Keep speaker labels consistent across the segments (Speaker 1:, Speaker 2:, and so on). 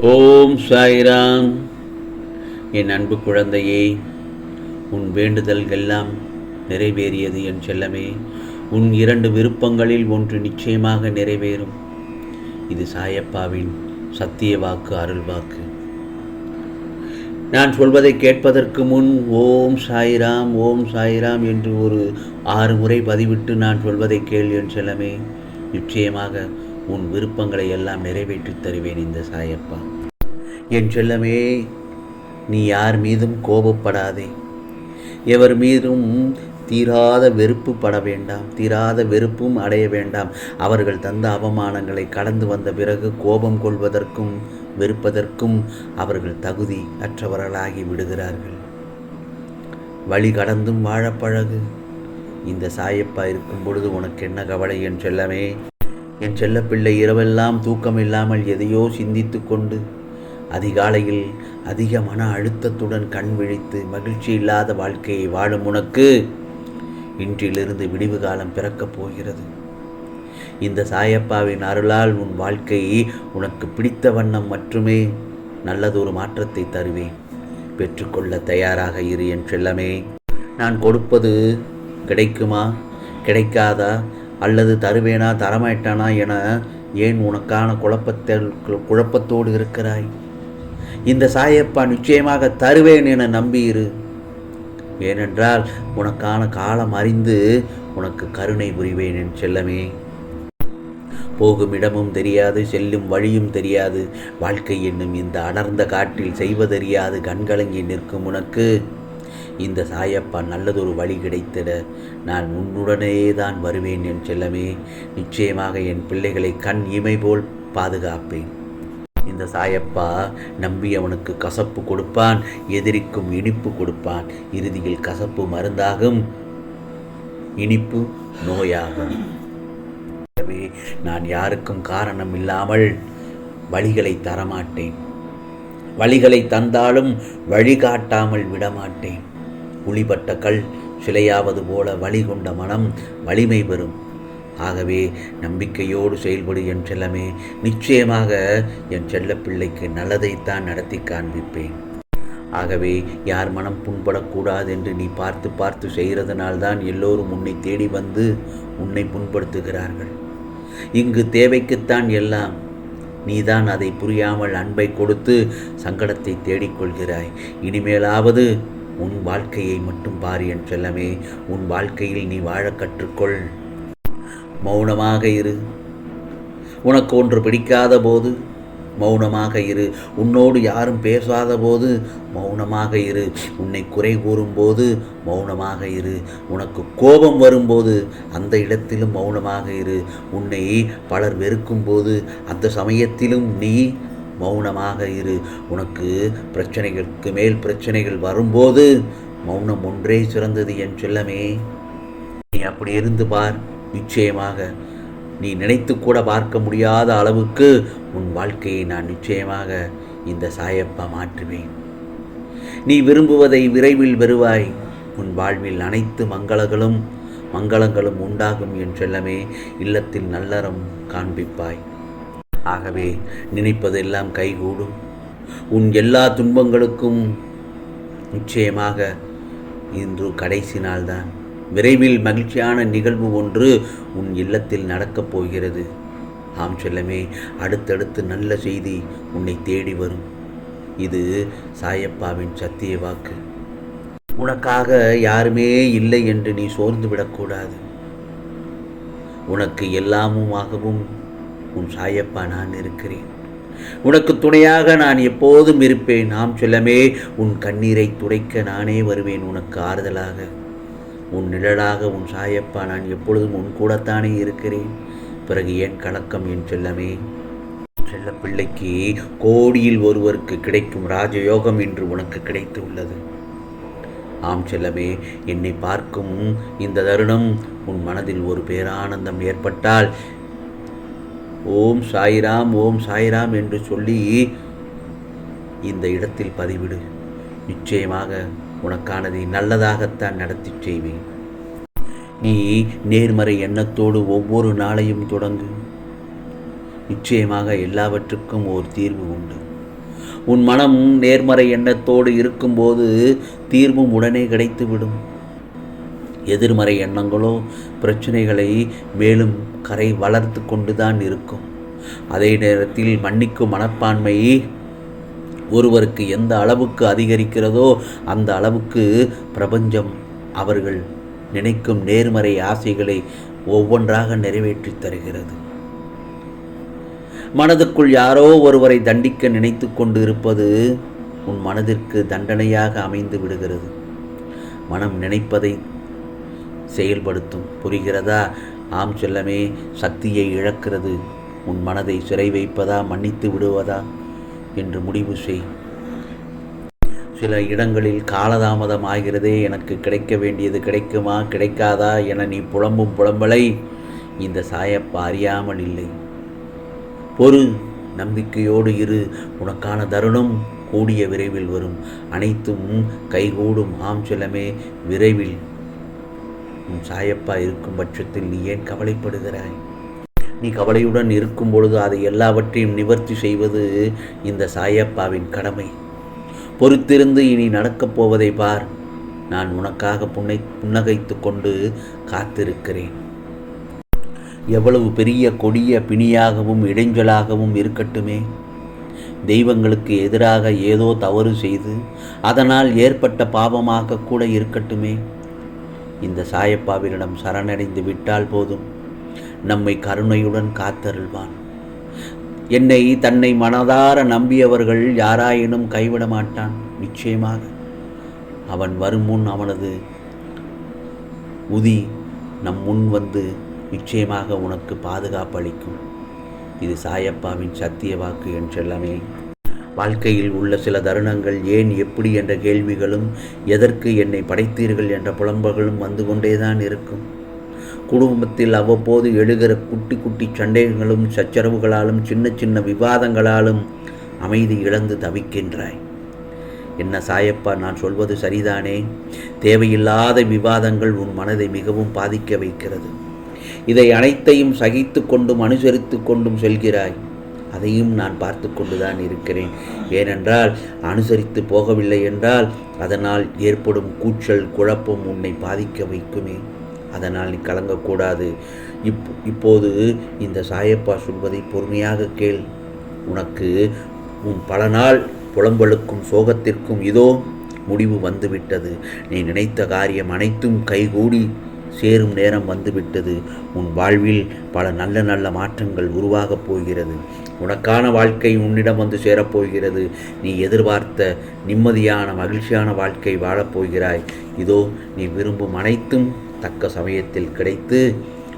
Speaker 1: ஓம் சாய்ராம். என் அன்பு குழந்தையே உன் வேண்டுதல் எல்லாம் நிறைவேறியது என் செல்லமே. உன் இரண்டு விருப்பங்களில் ஒன்று நிச்சயமாக நிறைவேறும். இது சாயப்பாவின் சத்திய வாக்கு அருள் வாக்கு. நான் சொல்வதை கேட்பதற்கு முன் ஓம் சாய்ராம் ஓம் சாய்ராம் என்று ஒரு ஆறு முறை பதிவிட்டு நான் சொல்வதை கேள் என் செல்லமே. நிச்சயமாக உன் விருப்பங்களை எல்லாம் நிறைவேற்றித் தருவேன் இந்த சாயப்பா. என் செல்லமே நீ யார் மீதும் கோபப்படாதே. எவர் மீதும் தீராத வெறுப்பு பட வேண்டாம் தீராத வெறுப்பும் அடைய வேண்டாம். அவர்கள் தந்த அவமானங்களை கடந்து வந்த பிறகு கோபம் கொள்வதற்கும் வெறுப்பதற்கும் அவர்கள் தகுதி அற்றவர்களாகி விடுகிறார்கள். வழி கடந்தும் வாழப்பழகு இந்த சாயப்பா இருக்கும் பொழுது உனக்கு என்ன கவலை என்று செல்லமே? என் செல்லப்பிள்ளை இரவெல்லாம் தூக்கம் இல்லாமல் எதையோ சிந்தித்து கொண்டு அதிகாலையில் அதிக மன அழுத்தத்துடன் கண் விழித்து மகிழ்ச்சி இல்லாத வாழ்க்கையை வாழும் உனக்கு இன்றிலிருந்து விடிவு காலம் பிறக்கப் போகிறது. இந்த சாயப்பாவின் அருளால் உன் வாழ்க்கையை உனக்கு பிடித்த வண்ணம் மட்டுமே நல்லதொரு மாற்றத்தை தருவேன். பெற்றுக்கொள்ள தயாராக இரு என் செல்லமே. நான் கொடுப்பது கிடைக்குமா? கிடைக்காதா? அல்லது தருவேனா தரமாட்டானா என ஏன் உனக்கான குழப்பத்தில் குழப்பத்தோடு இருக்கிறாய்? இந்த சாயப்பா நிச்சயமாக தருவேன் என நம்பியிரு. ஏனென்றால் உனக்கான காலம் அறிந்து உனக்கு கருணை புரிவேன் என் செல்லமே. போகும் இடமும் தெரியாது செல்லும் வழியும் தெரியாது. வாழ்க்கை என்னும் இந்த அடர்ந்த காட்டில் செய்வதறியாது கண்கலங்கி நிற்கும் உனக்கு. இந்த சாயப்பா நல்லதொரு வழி கிடைத்திட நான் உன்னுடனே தான் வருவேன் என் செல்லமே. நிச்சயமாக என் பிள்ளைகளை கண் இமை போல் பாதுகாப்பேன். இந்த சாயப்பா நம்பியவனுக்கு கசப்பு கொடுப்பான் எதிரிக்கும் இனிப்பு கொடுப்பான். இறுதியில் கசப்பு மருந்தாகும் இனிப்பு நோயாகும். நான் யாருக்கும் காரணம் இல்லாமல் வழிகளை தரமாட்டேன். வழிகளை தந்தாலும் வழிகாட்டாமல் விடமாட்டேன். குழிபட்ட கல் சிலையாவது போல வழி கொண்ட மனம் வலிமை பெறும். ஆகவே நம்பிக்கையோடு செயல்படு என் செல்லமே நிச்சயமாக என் செல்ல பிள்ளைக்கு நல்லதைத்தான் நடத்தி காண்பிப்பேன். ஆகவே யார் மனம் புண்படக்கூடாது என்று நீ பார்த்து பார்த்து செய்கிறதுனால்தான் எல்லோரும் உன்னை தேடி வந்து உன்னை புண்படுத்துகிறார்கள். இங்கு தேவைக்குத்தான் எல்லாம். நீதான் அதை புரியாமல் அன்பை கொடுத்து சங்கடத்தை தேடிக்கொள்கிறாய். இனிமேலாவது உன் வாழ்க்கையை மட்டும் பாரு என் செல்லமே. உன் வாழ்க்கையில் நீ வாழ கற்றுக்கொள். மௌனமாக இரு. உனக்கு ஒன்று பிடிக்காத போது மௌனமாக இரு. உன்னோடு யாரும் பேசாத போது மௌனமாக இரு. உன்னை குறை கூறும்போது மௌனமாக இரு. உனக்கு கோபம் வரும்போது அந்த இடத்திலும் மௌனமாக இரு. உன்னை பலர் வெறுக்கும்போது அந்த சமயத்திலும் நீ மௌனமாக இரு. உனக்கு பிரச்சனைகளுக்கு மேல் பிரச்சனைகள் வரும்போது மௌனம் ஒன்றே சிறந்தது என் செல்லமே. நீ அப்படி இருந்து பார். நிச்சயமாக நீ நினைத்து கூட பார்க்க முடியாத அளவுக்கு உன் வாழ்க்கையை நான் நிச்சயமாக இந்த சாயப்பா மாற்றுவேன். நீ விரும்புவதை விரைவில் பெறுவாய். உன் வாழ்வில் அனைத்து மங்களங்களும் மங்களங்களும் உண்டாகும் என் செல்லமே. இல்லத்தில் நல்லறம் காண்பிப்பாய். ஆகவே நினைப்பதெல்லாம் கைகூடும். உன் எல்லா துன்பங்களுக்கும் நிச்சயமாக இன்று கடைசி நாள்தான். விரைவில் மகிழ்ச்சியான நிகழ்வு ஒன்று உன் இல்லத்தில் நடக்கப் போகிறது. ஆம் செல்லமே அடுத்தடுத்து நல்ல செய்தி உன்னை தேடி வரும். இது சாயப்பாவின் சத்திய வாக்கு. உனக்காக யாருமே இல்லை என்று நீ சோர்ந்து விடக்கூடாது. உனக்கு எல்லாமுமாகவும் உன் சாயப்பா நான் இருக்கிறேன். உனக்கு துணையாக நான் எப்போதும் இருப்பேன். நாம் செல்லமே உன் கண்ணீரை துடைக்க நானே வருவேன் உனக்கு ஆறுதலாக. உன் நிழலாக உன் சாயப்பா நான் எப்பொழுதும் உன் கூடத்தானே இருக்கிறேன். பிறகு ஏன் கலக்கம் என் செல்லமே. செல்ல பிள்ளைக்கு கோடியில் ஒருவருக்கு கிடைக்கும் ராஜயோகம் என்று உனக்கு கிடைத்து உள்ளது ஆம் செல்லமே என்னை பார்க்கும் இந்த தருணம் உன் மனதில் ஒரு பேரானந்தம் ஏற்பட்டால் ஓம் சாய்ராம் ஓம் சாய்ராம் என்று சொல்லி இந்த இடத்தில் பதிவிடு. நிச்சயமாக உனக்கானதை நல்லதாகத்தான் நடத்தி செய்வேன். நீ நேர்மறை எண்ணத்தோடு ஒவ்வொரு நாளையும் தொடங்கு. நிச்சயமாக எல்லாவற்றுக்கும் ஒரு தீர்வு உண்டு. உன் மனம் நேர்மறை எண்ணத்தோடு இருக்கும்போது தீர்வும் உடனே கிடைத்துவிடும். எதிர்மறை எண்ணங்களோ பிரச்சனைகளை மேலும் கரை வளர்த்து கொண்டு தான் இருக்கும். அதே நேரத்தில் மன்னிக்கும் மனப்பான்மை ஒருவருக்கு எந்த அளவுக்கு அதிகரிக்கிறதோ அந்த அளவுக்கு பிரபஞ்சம் அவர்கள் நினைக்கும் நேர்மறை ஆசைகளை ஒவ்வொன்றாக நிறைவேற்றித் தருகிறது. மனதுக்குள் யாரோ ஒருவரை தண்டிக்க நினைத்து கொண்டு இருப்பது உன் மனதிற்கு தண்டனையாக அமைந்து விடுகிறது. மனம் நினைப்பதை செயல்படுத்தும். புரிகிறதா? ஆம் செல்லமே சக்தியை இழக்கிறது. உன் மனதை சிறை வைப்பதா? மன்னித்து விடுவதா? என்று முடிவு செய். சில இடங்களில் காலதாமதம் ஆகிறதே எனக்கு கிடைக்க வேண்டியது கிடைக்குமா? கிடைக்காதா? என நீ புலம்பும் புலம்பலை. இந்த சாயப்பா அறியாமல் இல்லை. பொறு நம்பிக்கையோடு இரு. உனக்கான தருணம் கூடிய விரைவில் வரும். அனைத்தும் கைகூடும். ஆம் செல்லமே விரைவில். உன் சாயப்பா இருக்கும் பட்சத்தில் நீ ஏன் கவலைப்படுகிறாய்? நீ கவலையுடன் இருக்கும் பொழுது அதை எல்லாவற்றையும் நிவர்த்தி செய்வது இந்த சாயப்பாவின் கடமை. பொறுத்திருந்து இனி நடக்கப் போவதை பார். நான் உனக்காக புன்னை புன்னகைத்து கொண்டு காத்திருக்கிறேன். எவ்வளவு பெரிய கொடிய பிணியாகவும் இடைஞ்சலாகவும் இருக்கட்டுமே. தெய்வங்களுக்கு எதிராக ஏதோ தவறு செய்து அதனால் ஏற்பட்ட பாவமாக கூட இருக்கட்டுமே. இந்த சாயப்பாவினிடம் சரணடைந்து விட்டால் போதும். நம்மை கருணையுடன் காத்தருள்வான். என்னை தன்னை மனதார நம்பியவர்கள் யாராயினும் கைவிட மாட்டான். நிச்சயமாக. அவன் வரும் முன் அவனது உதி நம் முன் வந்து நிச்சயமாக உனக்கு பாதுகாப்பு அளிக்கும். இது சாயப்பாவின் சத்திய வாக்கு என்றெல்லாமே. வாழ்க்கையில் உள்ள சில தருணங்கள் ஏன் எப்படி என்ற கேள்விகளும் எதற்கு என்னை படைத்தீர்கள் என்ற புலம்பல்களும் வந்து கொண்டேதான் இருக்கும். குடும்பத்தில் அவ்வப்போது எழுகிற குட்டி குட்டி சண்டைகளும் சச்சரவுகளாலும் சின்ன சின்ன விவாதங்களாலும் அமைதி இழந்து தவிக்கின்றாய். என்ன சாயப்பா நான் சொல்வது சரிதானே? தேவையில்லாத விவாதங்கள் உன் மனதை மிகவும் பாதிக்க வைக்கிறது. இதை அனைத்தையும் சகித்து கொண்டும் அனுசரித்து கொண்டும் செல்கிறாய். அதையும் நான் பார்த்து கொண்டுதான் இருக்கிறேன். ஏனென்றால் அனுசரித்து போகவில்லை என்றால் அதனால் ஏற்படும் கூச்சல் குழப்பம் உன்னை பாதிக்க வைக்குமே. அதனால் நீ கலங்கக்கூடாது. இப் இப்போது இந்த சாயப்பா சொல்வதை பொறுமையாக கேள். உனக்கு உன் பல நாள் புலம்பலுக்கும் சோகத்திற்கும் இதோ முடிவு வந்துவிட்டது. நீ நினைத்த காரியம் அனைத்தும் கைகூடி சேரும் நேரம் வந்துவிட்டது. உன் வாழ்வில் பல நல்ல நல்ல மாற்றங்கள் உருவாகப் போகிறது. உனக்கான வாழ்க்கை உன்னிடம் வந்து சேரப்போகிறது நீ எதிர்பார்த்த நிம்மதியான மகிழ்ச்சியான வாழ்க்கை வாழப்போகிறாய் இதோ நீ விரும்பும் அனைத்தும் தக்க சமயத்தில் கிடைத்து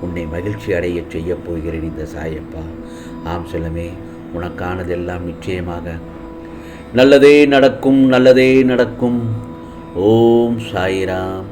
Speaker 1: உன்னை மகிழ்ச்சி அடையச் செய்யப் போகிறேன் இந்த சாயப்பா. ஆம் செல்லமே உனக்கானதெல்லாம் நிச்சயமாக. நல்லதே நடக்கும் நல்லதே நடக்கும். ஓம் சாய்ராம்.